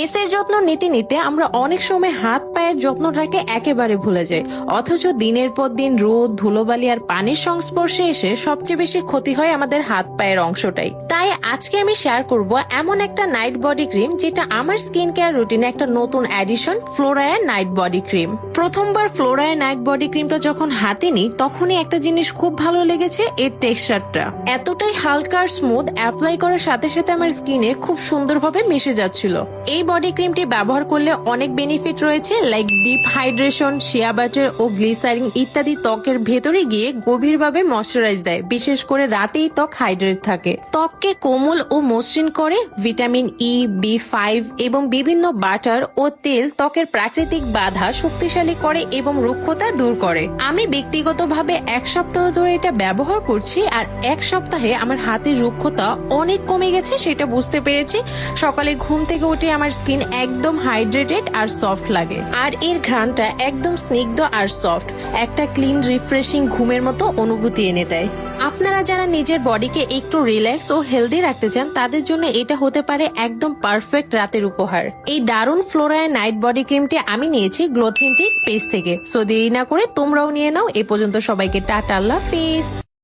Amazing. যত্ন নিতে নিতে আমরা অনেক সময় হাত পায়ের যত্নটাকে একেবারে ভুলে যাই। অথচ দিনের পর দিন রোদ, ধুলোবালি আর পানির সংস্পর্শে এসে সবচেয়ে বেশি ক্ষতি হয় আমাদের হাত পায়ের অংশটাই। তাই আজকে আমি শেয়ার করব এমন একটা নাইট বডি ক্রিম যেটা আমার স্কিন কেয়ার রুটিনে একটা নতুন addition Floraya night body cream প্রথমবার ফ্লোরায়া নাইট বডি ক্রিমটা যখন হাতে নিই, তখনই একটা জিনিস খুব ভালো লেগেছে, এর টেক্সচারটা এতটাই হালকা আর স্মুথ অ্যাপ্লাই করার সাথে সাথে আমার স্কিনে খুব সুন্দরভাবে মিশে যাচ্ছিল। এই বডি ক্রিমটি ব্যবহার করলে অনেক বেনিফিট রয়েছে like deep hydration shea butter ও গ্লিসারিন ইত্যাদি ত্বকের ভেতরে গিয়ে গভীরভাবে ময়শ্চারাইজ দেয়। বিশেষ করে রাতেই ত্বক হাইড্রেট থাকে। ত্বককে কোমল ও মসৃণ করে ভিটামিন ই বি ফাইভ এবং বিভিন্ন বাটার ও তেল ত্বকের প্রাকৃতিক বাধা শক্তিশালী করে এবং রুক্ষতা দূর করে। আমি ব্যক্তিগতভাবে এক সপ্তাহ ধরে এটা ব্যবহার করছি আর এক সপ্তাহে আমার হাতের রুক্ষতা অনেক কমে গেছে, সেটা বুঝতে পেরেছি। সকালে ঘুম থেকে উঠে আমার স্কিন একদম হাইড্রেটেড আর সফট লাগে। আর এর ঘ্রাণটা একদম স্নিগ্ধ আর সফট। একটা ক্লিন, রিফ্রেশিং ঘুমের মতো অনুভূতি এনে দেয়। আপনারা যারা নিজের বডিকে একটু রিল্যাক্স ও হেলদি রাখতে চান, তাদের জন্য এটা হতে পারে একদম পারফেক্ট রাতের উপহার। এই দারুণ ফ্লোরায় নাইট বডি ক্রিমটি আমি নিয়েছি গ্লোথিনটিক পেজ থেকে। সো দেরি না করে তোমরাও নিয়ে নাও। এ পর্যন্ত সবাইকে টাটা, আল্লাহ হাফিজ।